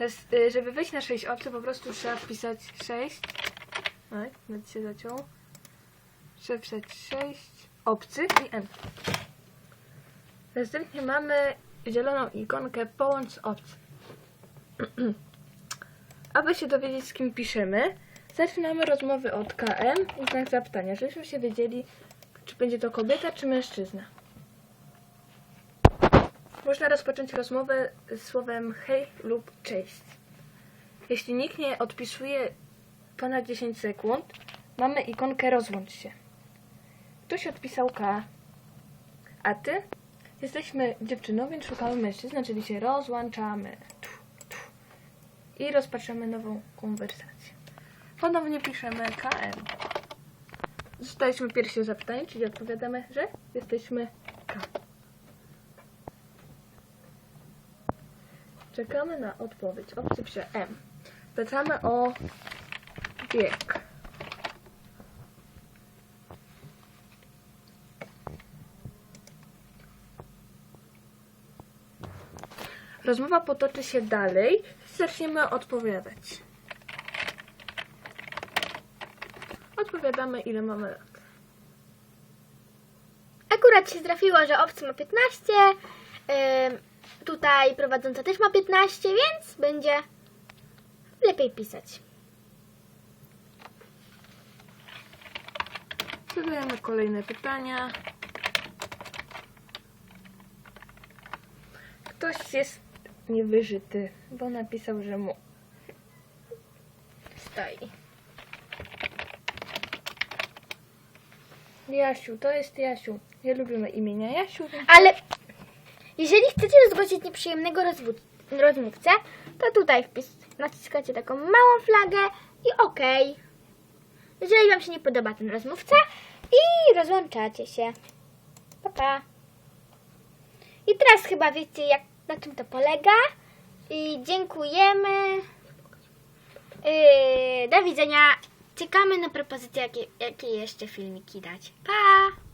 Teraz, y, żeby wejść na 6 opcji, po prostu trzeba wpisać 6. Tak, nawet się zaciął. Trzeba wpisać 6 obcych i N. Następnie mamy zieloną ikonkę połącz obcy. Aby się dowiedzieć, z kim piszemy, zaczynamy rozmowy od KM i znak zapytania, żebyśmy się wiedzieli, czy będzie to kobieta, czy mężczyzna. Można rozpocząć rozmowę słowem hej lub cześć. Jeśli nikt nie odpisuje ponad 10 sekund, mamy ikonkę rozłącz się. Ktoś odpisał K, a ty? Jesteśmy dziewczyną, więc szukamy mężczyzny, czyli się rozłączamy. I rozpatrzymy nową konwersację. Ponownie piszemy KM. Zostaliśmy pierwsi zapytani, czyli odpowiadamy, że jesteśmy K. Czekamy na odpowiedź. Obcy pisze M. Pytamy o wiek. Rozmowa potoczy się dalej. Zaczniemy odpowiadać. Odpowiadamy, ile mamy lat. Akurat się trafiło, że obcy ma 15. ym, tutaj prowadząca też ma 15, więc będzie lepiej pisać. Zadajemy kolejne pytania. Ktoś jest niewyżyty, bo napisał, że mu stoi. Jasiu, to jest Jasiu. Nie lubimy imienia Jasiu. Ale jeżeli chcecie zgłosić nieprzyjemnego rozmówcę, to tutaj wpis naciskacie taką małą flagę i OK. Jeżeli Wam się nie podoba ten rozmówca i rozłączacie się. Pa, pa. I teraz chyba wiecie, jak, na czym to polega. I dziękujemy. Yy, do widzenia. Czekamy na propozycje, jakie, jakie jeszcze filmiki dać. Pa!